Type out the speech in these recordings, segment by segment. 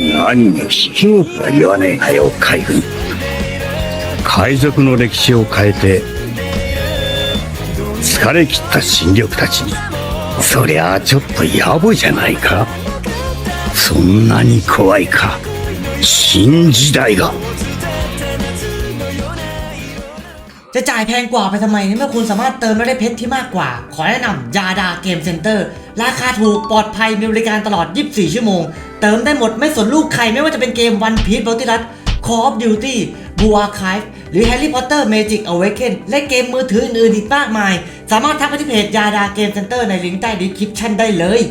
何に引きもとは言わねえかよ海軍海賊の歴史を変えて疲れ切った新緑たちにそりゃあちょっと野暮じゃないかそんなに怖いか新時代が จะจ่ายแพงกว่าไปทำไมในเมื่อคุณสามารถเติมแล้วได้เพชรที่มากกว่า ขอแนะนำยาดาเกมเซ็นเตอร์ ราคาถูกปลอดภัยมีบริการตลอด 24 ชั่วโมง เติมได้หมดไม่สนลูกใครไม่ว่าจะเป็นเกมวันพีชบริติสต์คอ Call of Duty Blue Archive หรือ Harry Potter Magic Awaken และเกมมือถืออื่นๆอีกมากมาย สามารถทักไปที่เพจยาดาเกมเซ็นเตอร์ในลิงก์ใต้ดีคริปชั่นได้เลย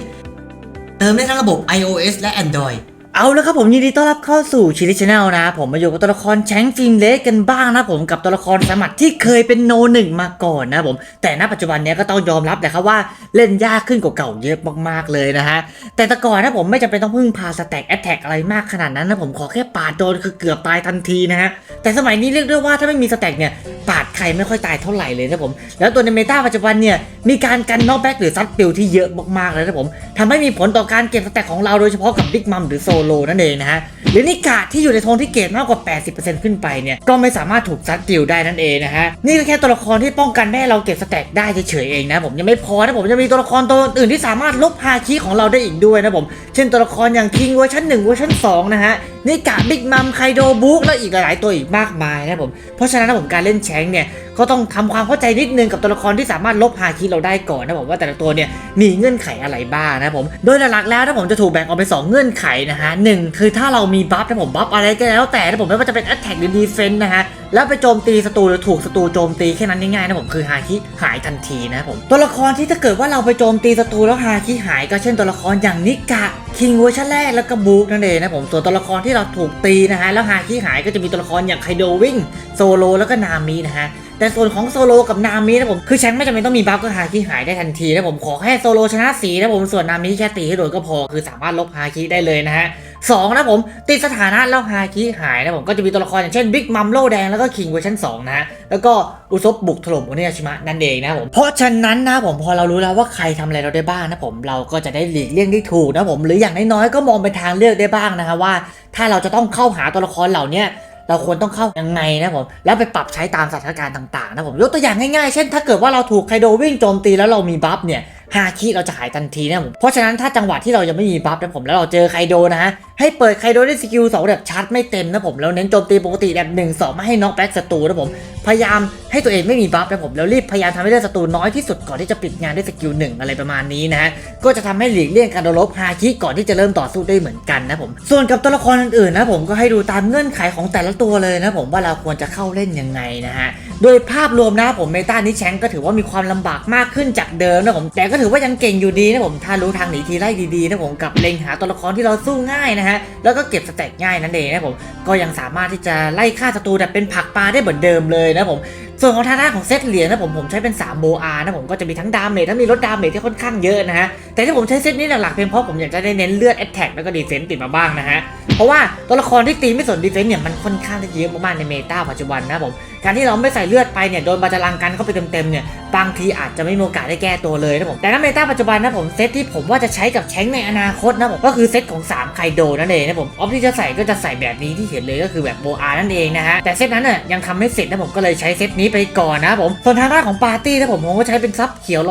เติมได้ทั้งระบบ iOS และ Android เอาแล้วครับผมยินดีต้อนรับเข้าสู่ชิลิชแนลนะผมมาอยู่กับตัวละครแชงฟิล์มเลสกันบ้างนะผมกับตัวละครสมัครที่เคยเป็นโนหนึ่งมาก่อนนะผมแต่ณปัจจุบันเนี้ยก็ต้องยอมรับนะครับว่าเล่นยากขึ้นกว่าเก่าเยอะมากๆเลยนะฮะแต่แต่ก่อนนะผมไม่จำเป็นต้องพึ่งพาสแต็กแอตแทกอะไรมากขนาดนั้นนะผมขอแค่ปาดโดนคือเกือบตายทันทีนะฮะแต่สมัยนี้เรียกได้ว่าถ้าไม่มีสแต็กเนี่ยปาดใครไม่ค่อยตายเท่าไหร่เลยนะผมแล้วตัวในเมตาปัจจุบันเนี่ยมีการกันน็อกแบ็กหรือซัดปิลที่เยอะมากๆเลยนะผมทำให้มีผลต่อการเก็บสแต็กของเราโดยเฉพาะกับบิ๊กมัมหรือโซโลนั่นเองนะฮะหรือนิกาที่อยู่ในโทนที่เกรดมากกว่า 80%ขึ้นไปเนี่ยก็ไม่สามารถถูกซัดปิลได้นั่นเองนะฮะนี่ก็แค่ตัวละครที่ป้องกันไม่ให้เราเก็บสแต็กได้เฉยๆเองนะผมยังไม่พอนะผมยังมีตัวละครตัวอื่นที่สามารถลบฮาคิของเราได้อีกด้วยนะผมเช่นตัวละครอย่างคิงเวอร์ชัน1เวอร์ชัน2นะฮะนิกาบิ๊กมัมไคโดบุ๊กและอีกหลายตัวอีกมากมายนะผมเพราะฉะนั้นนะผมการเล่นแชงเนี่ยก็ต้องทำความเข้าใจนิดนึงกับตัวละครที่สามารถลบฮาคิเราได้ก่อนนะผมว่าแต่ละตัวเนี่ยมีเงื่อนไขอะไรบ้างนะผมโดยหลักๆแล้วนะผมจะถูกแบ่งออกเป็นสองเงื่อนไขนะฮะหนึ่งคือถ้าเรามีบัฟนะผมบัฟอะไรก็แล้วแต่นะผมไม่ว่าจะเป็น attack หรือ defense นะฮะแล้วไปโจมตีศัตรูหรือถูกศัตรูโจมตีแค่นั้นง่ายๆนะผมคือฮาคิหายทันทีนะผมตัวละครที่ถ้าเกิดว่าเราไปโจมตีศัตรูแล้วฮาคิหายก็เช่นตัวละครอย่างนิกะ คิงเวอร์ชันแรกแล้วก็บู๊กนั่นเองนะผมส่วนตัวละครที่เราถูกตีนะฮะแล้วฮาคิหายก็จะมีตัวละครอย่างไคโดวิ่งโซโลแล้วก็นามินะฮะแต่ส่วนของโซโลกับนามินะผมคือแชงไม่จำเป็นต้องมีบัฟก็ฮาคิหายได้ทันทีนะผมขอแค่โซโลชนะสีนะผมส่วนนามิแค่ตีให้โดนก็พอคือสามารถลบฮาคีได้เลยนะฮะ สองนะผม ติดสถานะแล้วฮาคิหายนะผมก็จะมีตัวละครอย่างเช่นบิ๊กมัมโลแดงแล้วก็คิงเวอร์ชัน2นะฮะแล้วก็อุซบบุกถล่มโอเนยชิมะนั่นเองนะผมเพราะฉะนั้นนะผมพอเรารู้แล้วว่าใครทำอะไรเราได้บ้างนะผมเราก็จะได้หลีกเลี่ยงได้ถูกนะผมหรืออย่างน้อยๆก็มองเป็นทางเลือกได้บ้างนะคะว่า ถ้าเราจะต้องเข้าหาตัวละครเหล่านี้เราควรต้องเข้ายังไงนะผมแล้วไปปรับใช้ตามสถานการณ์ต่างๆนะผมยกตัวอย่างง่ายๆ เช่น ถ้าเกิดว่าเราถูกไคโดวิ่งโจมตีแล้วเรามีบัฟเนี่ย ฮาคิเราจะหายทันทีนะผมเพราะฉะนั้นถ้าจังหวะที่เรายังไม่มีบัฟนะผมแล้วเราเจอไคโดนะฮะให้เปิดไคโดด้วยสกิลสองแบบชาร์จไม่เต็มนะผมแล้วเน้นโจมตีปกติแบบหนึ่งสองไม่ให้น็อกแบ็กศัตรูนะผมพยายามให้ตัวเองไม่มีบัฟนะผมแล้วรีบพยายามทำให้ได้ศัตรูน้อยที่สุดก่อนที่จะปิดงานด้วยสกิลหนึ่งอะไรประมาณนี้นะฮะก็จะทำให้หลีกเลี่ยงการโดนลบฮาคิก่อนที่จะเริ่มต่อสู้ได้เหมือนกันนะผมส่วนกับตัวละครอื่นๆนะผมก็ให้ดูตามเงื่อนไขของแต่ละตัวเลยนะผมว่าเราควรจะเข้าเล่นยังไงนะฮะ โดยภาพรวมนะผมเมตานิแชงก็ถือว่ามีความลำบากมากขึ้นจากเดิมนะผมแต่ก็ถือว่ายังเก่งอยู่ดีนะผมถ้ารู้ทางหนีทีไล่ดีๆนะผมกับเล็งหาตัวละครที่เราสู้ง่ายนะฮะแล้วก็เก็บสเต็กง่ายนั่นเองนะผมก็ยังสามารถที่จะไล่ฆ่าศัตรูแบบเป็นผักปลาได้เหมือนเดิมเลยนะผม ส่วนของทางด้านของเซตเหรียญนะผมผมใช้เป็น3โบอาร์นะผมก็จะมีทั้งดาเมจทั้งมีลดดาเมจที่ค่อนข้างเยอะนะฮะแต่ที่ผมใช้เซตนี้หลักๆเป็นเพราะผมอยากจะได้เน้นเลือดแอตแทกแล้วก็ดีเฟนต์ติดมาบ้างนะฮะเพราะว่าตัวละครที่ตีไม่สนดีเฟนต์เนี่ยมันค่อนข้างจะเยอะมากๆในเมตาปัจจุบันนะผมการที่เราไม่ใส่เลือดไปเนี่ยโดนบาจารังกันเข้าไปเต็มๆเนี่ยบางทีอาจจะไม่มีโอกาสได้แก้ตัวเลยนะผมแต่ในเมตาปัจจุบันนะผมเซตที่ผมว่าจะใช้กับแชงในอนาคตนะผมก็คือเซตของ3ไคโดนั่นเองนะผมออฟที่จะใส่ก็จะใส่แบบนี้ที่เห็นเลยก็คือแบบโบอานั่นเองนะฮะแต่เซตนั้นน่ะยังทำไม่เสร็จนะผมก็เลยใช้เซตนี้ไปก่อนนะผม ส่วนทางด้านของปาร์ตี้นะผมผมก็ใช้เป็นซับเขียว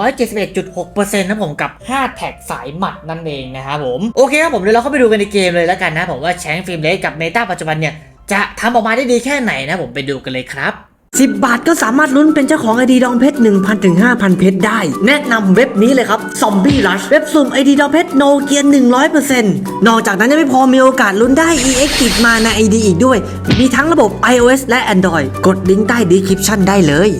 171.6%นะผมกับ 5 แท็กสายหมัดนั่นเองนะครับผม โอเคครับผมเดี๋ยวเราเข้าไปดูกันในเกมเลยแล้วกันนะผมว่าแชงฟิล์มเลสกับเมตาปัจจุบันเนี่ยจะทำออกมาได้ดีแค่ไหนนะผมไปดูกันเลยครับ 10 บาทก็สามารถลุ้นเป็นเจ้าของไอดีดองเพชร 1,000ถึง5,000 เพชรได้ แนะนำเว็บนี้เลยครับ Zombie Rush เว็บสุ่มไอดีดองเพชรโนเกีย100%นอกจากนั้นยังไม่พอมีโอกาสลุ้นได้ EX ติดมาในไอดีอีกด้วย มีทั้งระบบ iOS และ Android กดลิงก์ใต้ดีคริปชั่นได้เลย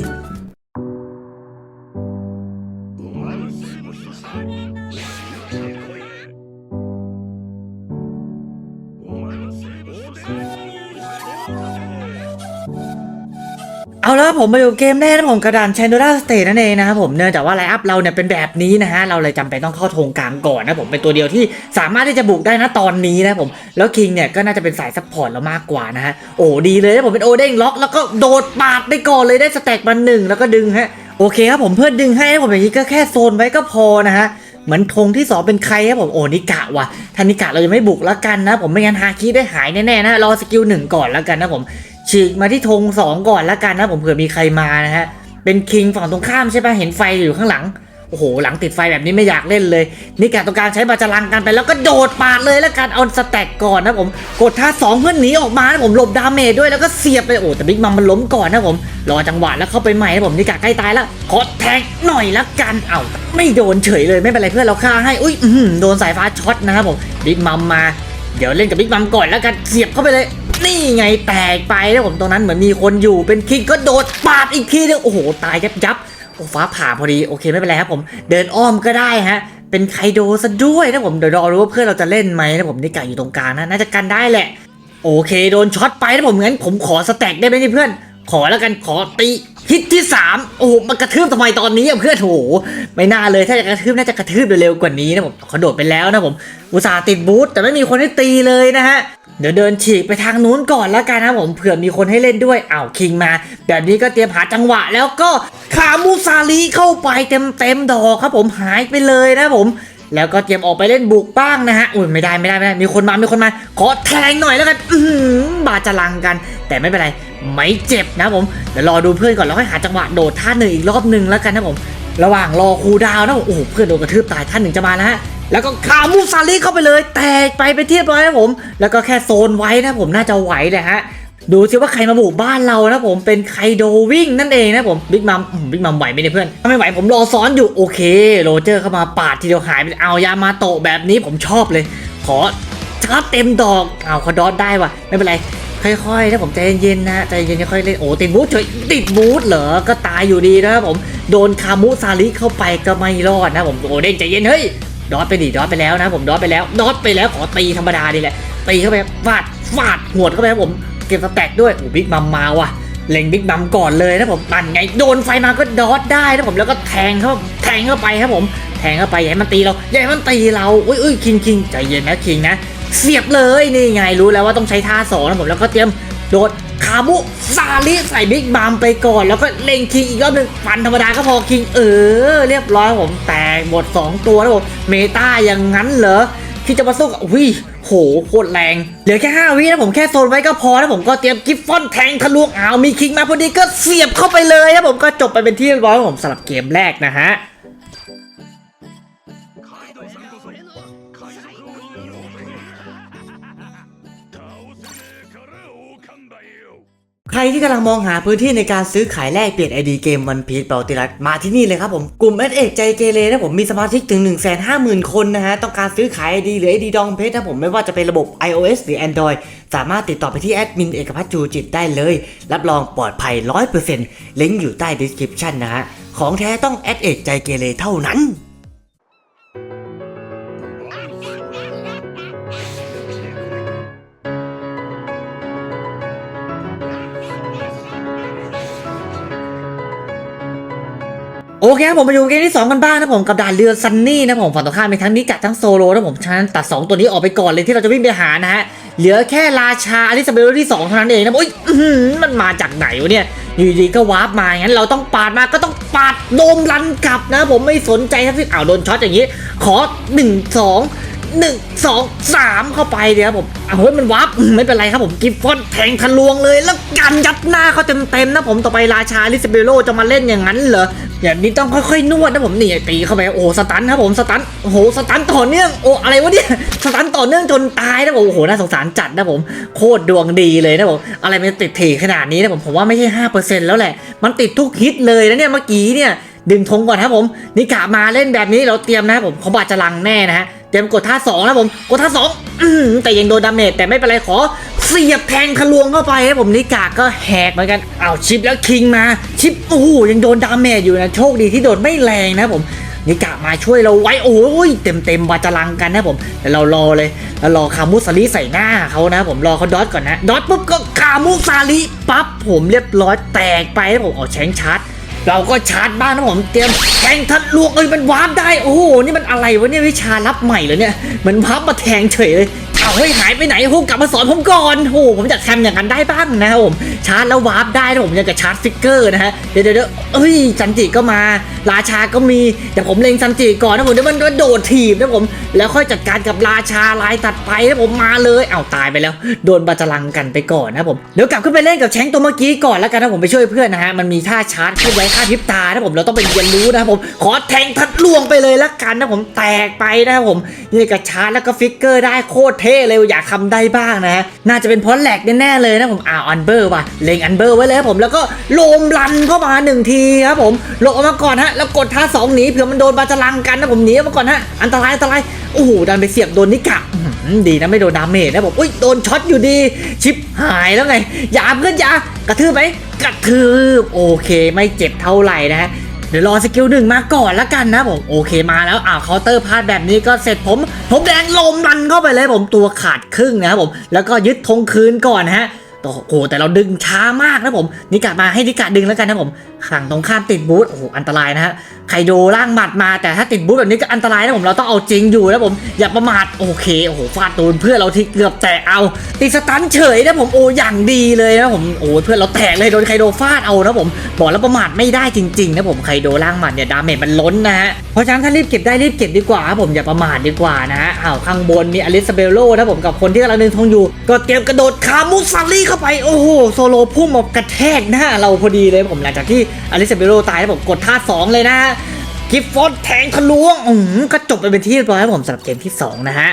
เอาผมมาอยู่เกมแรกนะผมกระดาน c h a n d o r a State นั่นเองนะครับผมเนื่องจากว่าไลน์อัพเราเนี่ยเป็นแบบนี้นะฮะเราเลยจำเป็นต้องเข้าโถงกลางก่อนนะผมเป็นตัวเดียวที่สามารถที่จะบุกได้นะตอนนี้นะผมแล้วคิงเนี่ยก็น่าจะเป็นสายซัพพอร์ตเรามากกว่านะฮะโอ้ดีเลยนะผมเป็นโอเด้งล็อกแล้วก็โดดปาดได้ก่อนเลยได้สแต็กมาหนึ่งแล้วก็ดึงฮะโอเคครับผมเพื่อดึงให้นะผมอย่างนี้ก็แค่โซนไว้ก็พอนะฮะเหมือนธงที่สองเป็นใครครับผมโอ้นิกะว่ะถ้านิกะเราจะไม่บุกแล้วกันนะผมไม่งั้นฮาคิได้หายแน่ๆนะรอสกิลหนึ่งก่อนแล้วกันนะผม ฉีกมาที่ธงสองก่อนแล้วกันนะผมเผื่อมีใครมานะฮะ เป็นคิงฝั่งตรงข้ามใช่ปะเห็นไฟอยู่ข้างหลัง โอ้โห หลังติดไฟแบบนี้ไม่อยากเล่นเลยนิกะตรงกลางใช้บาจารังกันไปแล้วก็โดดปาดเลยแล้วกันเอาสแต็กก่อนนะผม กดท่าสองเพื่อนหนีออกมานะผมหลบดาเมจด้วยแล้วก็เสียบไปโอ้แต่บิ๊กมัมมันล้มก่อนนะผม รอจังหวะแล้วเข้าไปใหม่นะผมนิกะใกล้ตายแล้วขอแทงหน่อยละกัน เอ้าไม่โดนเฉยเลยไม่เป็นไรเพื่อนเราฆ่าให้ อุ้ยโดนสายฟ้าช็อตนะครับผมบิ๊กมัมมา เดี๋ยวเล่นกับบิ๊กมัมก่อนแล้วกันเสียบเข้าไปเลย นี่ไงแตกไปแล้วผมตรงนั้นเหมือนมีคนอยู่เป็นคิงก็โดดปาดอีกทีนึงโอ้โหตายยับยับโอ้ฟ้าผ่าพอดีโอเคไม่เป็นไรครับผมเดินอ้อมก็ได้ฮะ เป็นไคโดซะด้วยนะผมเดี๋ยวรอรู้ว่าเพื่อนเราจะเล่นไหมนะผมนี่กะอยู่ตรงกลางนะน่าจะกันได้แหละ โอเคโดนช็อตไปนะผมงั้นผมขอสแต็กได้ไหมนี่เพื่อน ขอแล้วกันขอตีฮิตที่3โอ้โหมันกระทืบทำไมตอนนี้เพื่อนโหไม่น่าเลยถ้าจะกระทืบน่าจะกระทืบเร็วๆกว่านี้นะผมขาโดดไปแล้วนะผมอุตส่าห์ติดบูทแต่ไม่มีคนให้ตีเลยนะฮะเดี๋ยวเดินฉีกไปทางนู้นก่อนแล้วกันนะผมเผื่อมีคนให้เล่นด้วยอ้าวคิงมา แบบนี้ก็เตรียมหาจังหวะแล้วก็ขามูซาลีเข้าไปเต็มเต็มๆดอกครับผมหายไปเลยนะผม แล้วก็เตรียมออกไปเล่นบุกบ้างนะฮะอุ้ยไม่ได้ไม่ได้ไม่ได้ มีคนมา มีคนมา ขอแทงหน่อยแล้วกัน อือหือบาดจะลังกัน แต่ไม่เป็นไร ไม่เจ็บนะผม เดี๋ยวรอดูเพื่อนก่อนแล้วค่อยหาจังหวะโดดท่าหนึ่งอีกรอบหนึ่งแล้วกันนะผม ระหว่างรอครูดาวนะผมโอ้โหเพื่อนโดนกระทืบตายท่านหนึ่งจะมาแล้วฮะแล้วก็ขามูซาลีเข้าไปเลย แตกไปไปนที่เรียบร้อยนะผม แล้วก็แค่โซนไว้นะผมน่าจะไหวแหละฮะ ดูสิว่าใครมาบุกบ้านเรานะผมเป็นไคโดวิ่งนั่นเองนะผมบิ๊กมัมบิ๊กมัมไหวไหมเนี่ยเพื่อนถ้าไม่ไหวผมรอซ้อนอยู่โอเคโรเจอร์เข้ามาปาดทีเดียวหายไปเอายามาโตะแบบนี้ผมชอบเลย ขอชาร์จเต็มดอกเอาเขาดอทได้ว่ะไม่เป็นไรค่อยๆนะผมใจเย็นๆนะใจเย็นๆค่อยๆเล่นโอ้ติดบูทเฉยติดบูทเหรอก็ตายอยู่ดีนะครับผมโดนคามุซาริเข้าไปก็ไม่รอดนะผมโอ้เด้งใจเย็นเฮ้ยดอทไปดิดอทไปแล้วนะผมดอทไปแล้วดอทไปแล้วขอตีธรรมดาดีแหละตีเข้าไปฟาดฟาดหวดเข้าไปครับผม เก็บสแต็กด้วยโอ้บิ๊กมัมมาว่ะเล็งบิ๊กมัมก่อนเลยนะผมปั่นไงโดนไฟมาก็ดอทได้นะผมแล้วก็แทงเข้าแทงเข้าไปครับผม แทงเข้าไปอย่าให้มันตีเราอย่าให้มันตีเราอุ้ยอุ้ยคิงคิงใจเย็นนะคิงนะ เสียบเลยนี่ไงรู้แล้วว่าต้องใช้ท่าสองนะผมแล้วก็เตรียมโดดคามุซาลิใส่บิ๊กมัมไปก่อน แล้วก็เล็งคิงอีกรอบหนึ่งฟันธรรมดาก็พอคิงเออ เรียบร้อยผมแตกหมดสองตัวนะผมเมตาอย่างนั้นเหรอ ที่จะมาสู้กับวิโหโคตรแรง เหลือแค่5วินะผมแค่โซนไว้ก็พอนะผมก็เตรียมกิฟฟอนแทงทะลวงอ้าวมีคิงมาพอดีก็เสียบเข้าไปเลยนะผมก็จบไปเป็นที่เรียบร้อยผมสำหรับเกมแรกนะฮะ ใครที่กำลังมองหาพื้นที่ในการซื้อขายแลกเปลี่ยนไอดีเกมวันพีชเปาติรัสมาที่นี่เลยครับผม กลุ่มเอสเอกใจเกเรนะผมมีสมาชิกถึง 1 5 0 0 0 0 คนนะฮะ ต้องการซื้อขายไอดีหรือไอดีดองเพชรนะผมไม่ว่าจะเป็นระบบ iOS หรือ Android สามารถติดต่อไปที่แอดมินเอกพัฒจูจิตได้เลย รับรองปลอดภัย 100%ลิงก์อยู่ใต้ description นะฮะ ของแท้ต้องแอดเอกใจเกเรเท่านั้น โอเคครับผมไปดูเกมที่ 2 กันบ้างนะผมกับด่านเรือซันนี่นะผมฝั่งตรงข้ามมีทั้งนิกะทั้งโซโลนะผมฉะนั้นตัด 2 ตัวนี้ออกไปก่อนเลยที่เราจะวิ่งไปหานะฮะเหลือแค่ราชาอลิซาเบลที่2เท่านั้นเองนะอุ้ยมันมาจากไหนวะเนี่ยอยู่ดีก็วาร์ปมางั้นเราต้องปาดมาก็ต้องปาดโดมรันกลับนะผมไม่สนใจทั้งสิ้นอ้าวโดนช็อตอย่างนี้ ขอ 1 2หนึ่งสองสามเข้าไปเดี๋ยวผมเฮ้ยมันวับอืมไม่เป็นไรครับผมกิฟฟอนแทงทะลวงเลย แล้วกันยัดหน้าเขาเต็มๆนะผมต่อไปราชาลิซาเบโลจะมาเล่นอย่างนั้นเหรอ อย่างนี้ต้องค่อยๆนวดนะผมนี่ตีเข้าไปโอ้สตันครับผมสตันโอ้โหสตันต่อเนื่องโอ้อะไรวะเนี่ยสตันต่อเนื่องจนตายนะผมโอ้โหน่าสงสารจัดนะผมโคตรดวงดีเลยนะผมอะไรมันติดถี่ขนาดนี้นะผมผมว่าไม่ใช่ห้าเปอร์เซ็นต์แล้วแหละ มันติดทุกฮิตเลยนะเนี่ยเมื่อกี้เนี่ยดึงธงก่อนครับผมนิกะมาเล่นแบบนี้เราเตรียมนะครับผมเขาบาดจะลังแน่นะฮะเตรียมกดท่าสองนะผมกดท่าสองแต่ยังโดนดาเมจแต่ไม่เป็นไรขอ เสียบแทงทะลวงเข้าไปครับผมนิกะก็แหกเหมือนกันเอาชิปแล้วคิงมา ชิปโอ้โหยังโดนดาเมจอยู่นะโชคดีที่โดนไม่แรงนะผมนิกะมาช่วยเราไว้โอ้ยเต็มเต็มๆบาจลังกันนะผมแต่เรารอเลยแล้วรอคามุสาลิใส่หน้าเขานะ ผมรอเขาดอทก่อนนะดอทปุ๊บก็คามุสาลิปั๊บผมเรียบร้อยแตกไปนะผมเอาแชงชาร์จเราก็ชาร์จบ้านนะผมเตรียมแทงทะลวงเอ้ยมันวาร์ปได้โอ้โหนี่มันอะไรวะเนี่ยวิชาลับใหม่เหรอเนี่ยมันวาร์ปมาแทงเฉยเลย เอาเฮ้ยหายไปไหนโอ้กลับมาสอนผมก่อนโอ้ผมอยากทำอย่างนั้นได้บ้างนะครับผมชาร์จแล้ววาร์ปได้นะผมอยากจะชาร์จฟิกเกอร์นะฮะเดี๋ยวเดี๋ยวเดี๋ยวเอ้ยจันจิก็มา ราชาก็มีแต่ผมเล็งจันจิก่อนนะผมเดี๋ยวมันโดดถีบนะผมแล้วค่อยจัดการกับราชาลายตัดไปนะผมมาเลยเอาตายไปแล้ว โดนบาจลังกันไปก่อนนะผมเดี๋ยวกลับขึ้นไปเล่นกับแชงตัวเมื่อกี้ก่อนแล้วกันนะผมไปช่วยเพื่อนนะฮะมันมีท่าชาร์จขึ้ไว้ค่าพิบตานะผมเราต้องไปเรียนรู้นะผมขอแทงทัดลวงไปเลยละกันนะผมแตกไปนะผมนี่กับชาร์จแล้วก็ฟิกเกอร์ได้โคตรเท่เลยอยากทำได้บ้างนะฮะน่าจะเป็นเพราะแหลกแน่ๆเลยนะผมอ้าวอันเบอร์ว่ะเล็งอันเบอร์ไว้เลยผมแล้วก็โลมรันเข้ามาหนึ่งทีครับผมโลมออกมาก่อนฮะแล้วกดท่าสองหนีเผื่อมันโดนบาจลังกันนะผมหนีออกมาก่อนฮะอันตรายอันตรายโอ้โหดันไปเสียบโดนนิกะดีนะไม่โดนดาเมจนะผมอุ้ยโดนช็อตอยู่ดีชิปหายแล้วไงยาเพื่อนยากระทืบไหมกระทืบโอเคไม่เจ็บเท่าไหร่นะฮะ เดี๋ยวรอสกิลหนึ่งมาก่อนละกันนะผมโอเคมาแล้วอ่าวเคาน์เตอร์พลาดแบบนี้ก็เสร็จผม ผมแดงลมมันเข้าไปเลยผมตัวขาดครึ่งนะครับผมแล้วก็ยึดธงคืนก่อนฮะโอ้โหแต่เราดึงช้ามากนะผมนิกะมาให้นิกะดึงแล้วกันนะผมฝั่งตรงข้ามติดบูทโอ้โหอันตรายนะฮะไคโดร่างหมัดมาแต่ถ้าติดบูทแบบนี้ก็อันตรายนะผมเราต้องเอาจริงอยู่นะผมอย่าประมาทโอเคโอ้โหฟาดโดนเพื่อนเราที่เกือบแตกเอาติดสตันเฉยนะผมโอ้อย่างดีเลยนะผมโอ้เพื่อนเราแตกเลยโดนไคโดฟาดเอานะผมบอกแล้วประมาทไม่ได้จริงๆนะผมไคโดร่างหมัดเนี่ยดาเมจมันล้นนะฮะเพราะฉะนั้นถ้ารีบเก็บได้รีบเก็บดีกว่าครับผมอย่าประมาทดีกว่านะฮะอ้าวข้างบนมีอลิซาเบลโลนะผมกับคนที่กำลังเดินทงอยู่ ก็เตรียมกระโดดคามุสซารี่เข้าไปโอ้โหโซโลพุ่งมากระแทกหน้าเราพอดีเลยผมหลังจากที่อลิซาเบโรตายแล้วผมกดท่าสองเลยนะกิฟฟอนแทงทะลวงอืมก็จบไปเป็นที่เรียบร้อยครับผมสำหรับเกมที่สองนะฮะ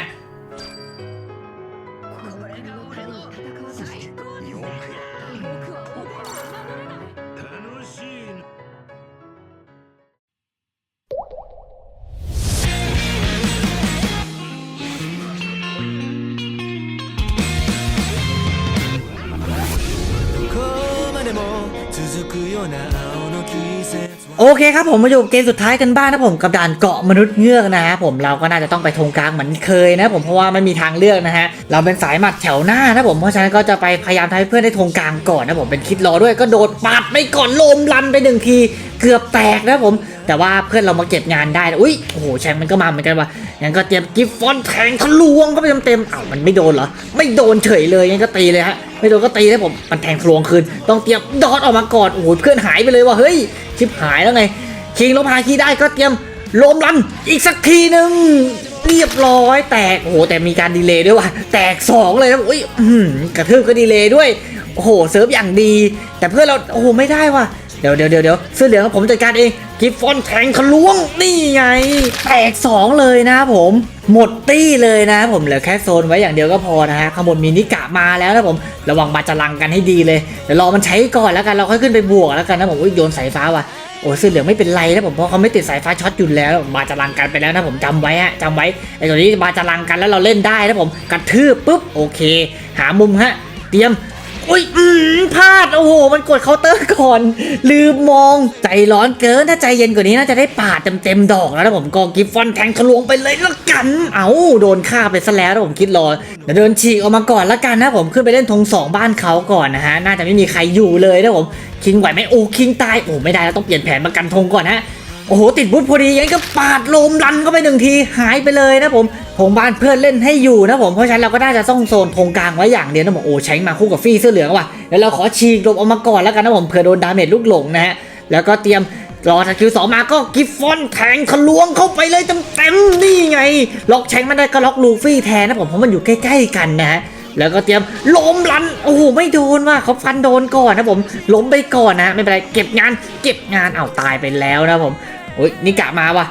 โอเคครับผมมาอยู่กับเกมสุดท้ายกันบ้างนะผมกับด่านเกาะมนุษย์เงือกนะฮะผมเราก็น่าจะต้องไปทงกลางเหมือนเคยนะผมเพราะว่าไม่มีทางเลือกนะฮะเราเป็นสายหมัดแถวหน้านะผมเพราะฉะนั้นก็จะไปพยายามทำให้เพื่อนได้ทงกลางก่อนนะผมเป็นคิดรอด้วยก็โดดปัดไปก่อนลมลันไปหนึ่งที เกือบแตกนะผม แต่ว่าเพื่อนเรามาเก็บงานได้นะอุ้ยโอ้โหแชงมันก็มาเหมือนกันว่ะงั้นก็เตรียมกิฟฟอนแทงทะลวงก็ไปเต็มๆอ้าวมันไม่โดนเหรอไม่โดนเฉยเลยงั้นก็ตีเลยฮะไม่โดนก็ตีเลยผมมันแทงทะลวงคืนต้องเตรียมดอทออกมาก่อนโอ้โหเพื่อนหายไปเลยว่ะเฮ้ยชิบหายแล้วไงคิงลบฮาคีได้ก็เตรียมลมรันอีกสักทีหนึ่งเรียบร้อยแตกโอ้โหแต่มีการดีเลย์ด้วยว่ะแตกสองเลยนะอุ้ยกระทืบก็ดีเลย์ด้วยโอ้โหเซิร์ฟอย่างดี แต่เพื่อนเราโอ้โหไม่ได้ว่ะ ดี๋ยวเดี๋ยวเดี๋ยวเดี๋ยวเสื้อเหลืองผมจัดการเองกิฟฟอนแทงทะลวงนี่ไง แตกสองเลยนะผม หมดตี้เลยนะผมเหลือแค่โซนไว้อย่างเดียวก็พอนะฮะข้างบนมีนิกะมาแล้วนะผมระวังบาจารังกันให้ดีเลยเดี๋ยวรอมันใช้ก่อนแล้วกันเราค่อยขึ้นไปบวกแล้วกันนะผมโยนสายฟ้าว่ะโอ้เสื้อเหลืองไม่เป็นไรนะผมเพราะเขาไม่ติดสายฟ้าช็อตอยู่แล้วบาจารังกันไปแล้วนะผมจำไว้ฮะจำไว้ไอ้ตัวนี้บาจารังกันแล้วเราเล่นได้นะผมกระทืบปุ๊บโอเค หามุมฮะ เตรียม อุ้ยอืมพลาด โอ้โห มันกดเคาน์เตอร์ก่อน ลืมมอง ใจร้อนเกิน ถ้าใจเย็นกว่านี้น่าจะได้ปาดเต็มๆดอกแล้วนะผมกองกิฟฟอนแทงทะลวงไปเลยละกัน เอาโดนฆ่าไปซะแล้วนะผมคิดรอเดี๋ยวเดินฉีกออกมาก่อนละกันนะผมขึ้นไปเล่นธงสองบ้านเขาก่อนนะฮะ น่าจะไม่มีใครอยู่เลยนะผม คิงไหวไหมโอ้คิงตาย โอ้ไม่ได้แล้วต้องเปลี่ยนแผนมากันธงก่อนฮะ โอ้โหติดบุธพอดียังก็ปาดลมรันเข้าไปหนึ่งทีหายไปเลยนะผมธงบ้านเพื่อนเล่นให้อยู่นะผมเพราะฉะนั้นเราก็น่าจะต้องโซนธงกลางไว้อย่างเดียวนะผมโอ้ใช้มาคู่กับฟี่เสื้อเหลืองว่ะแล้วเราขอฉีกลบออกมาก่อนแล้วกันนะผมเผื่อโดนดาเมจลูกหลงนะฮะแล้วก็เตรียมรอสกิลสองมาก็กิฟฟอนแทงทะลวงเข้าไปเลยเต็มๆนี่ไง ล็อกแชงมันได้ก็ล็อกลูฟี่แทนนะผมเพราะมันอยู่ใกล้ ๆ กันนะฮะ แล้วก็เตรียมล้มลันโอ้โหไม่โดนว่ะเขาฟันโดนก่อนนะผมล้มไปก่อนนะ ไม่เป็นไรเก็บงาน เก็บงานเอาตายไปแล้วนะผมโอ้ยนี่กะมาว่ะ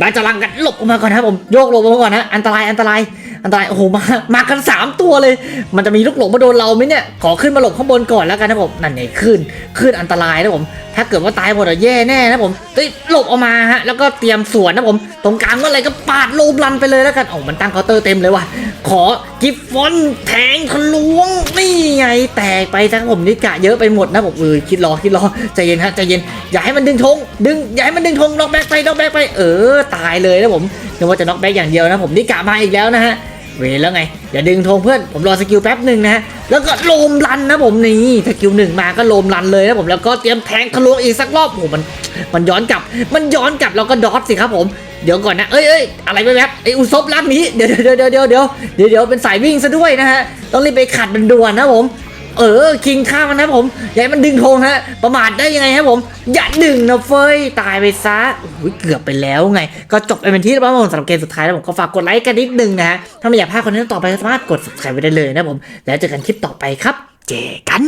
บาจะลังกันหลบออกมาก่อนนะผมโยกหลบออกมาก่อนนะอันตรายอันตราย อันตรายโอ้โหมามากันสามตัวเลย มันจะมีลูกหลงมาโดนเราไหมเนี่ยขอขึ้นมาหลบข้างบนก่อนแล้วกันนะผมนั่นไงขึ้นขึ้นอันตรายนะผม ถ้าเกิดว่าตายหมดอะแย่แน่นะผมเฮ้ยหลบออกมาฮะแล้วก็เตรียมสวนนะผม ตรงกลางเมื่อไรก็ปาดโลมลันไปเลยแล้วกันโอ้มันตั้งเคาน์เตอร์เต็มเลยว่ะขอกิฟฟอนแทงทะลวงนี่ไงแตกไปทั้งผมนี่กะเยอะไปหมดนะผมเออคิดรอคิดรอใจเย็นฮะใจเย็นอย่าให้มันดึงธงดึงอย่าให้มันดึงธงล็อกแบ็กไปล็อกแบ็กไปเออตายเลยนะผมนึกว่าจะน็อกแบ็กอย่างเดียวนะผมนี่กะมาอีกแล้วนะฮะ เวแล้วไง อย่าดึงธงเพื่อน ผมรอสกิลแป๊บหนึ่งนะแล้วก็โลมรันนะผมนี่สกิลหนึ่งมาก็โลมรันเลยนะผมแล้วก็เตรียมแทงทะลวงอีกสักรอบโอ้มันมันย้อนกลับ มันย้อนกลับแล้วก็ดอทสิครับผมเดี๋ยวก่อนนะ เอ้ยเอ้ยอะไรไปแบบไอ้อุซบลักนี้เดี๋ยวเดี๋ยวเดี๋ยวเดี๋ยวเดี๋ยวเดี๋ยวเดี๋ยวเป็นสายวิ่งซะด้วยนะฮะ ต้องรีบไปขัดมันด่วนนะผม เออคิงข้ามันนะผมอย่าให้มันดึงธงฮะ ประมาทได้ยังไงครับผม อย่าดึงนะเฟยตายไปซะอุ้ยเกือบไปแล้วไง ก็จบไปเป็นที่เรียบร้อยผมสำหรับเกมสุดท้ายแล้วผมก็ฝากกดไลค์กันนิดนึงนะฮะถ้าไม่อยากพลาดคอนเทนต์ต่อไปก็สามารถกด subscribe ไว้ได้เลยนะผมแล้วเจอกันคลิปต่อไปครับ เจอกัน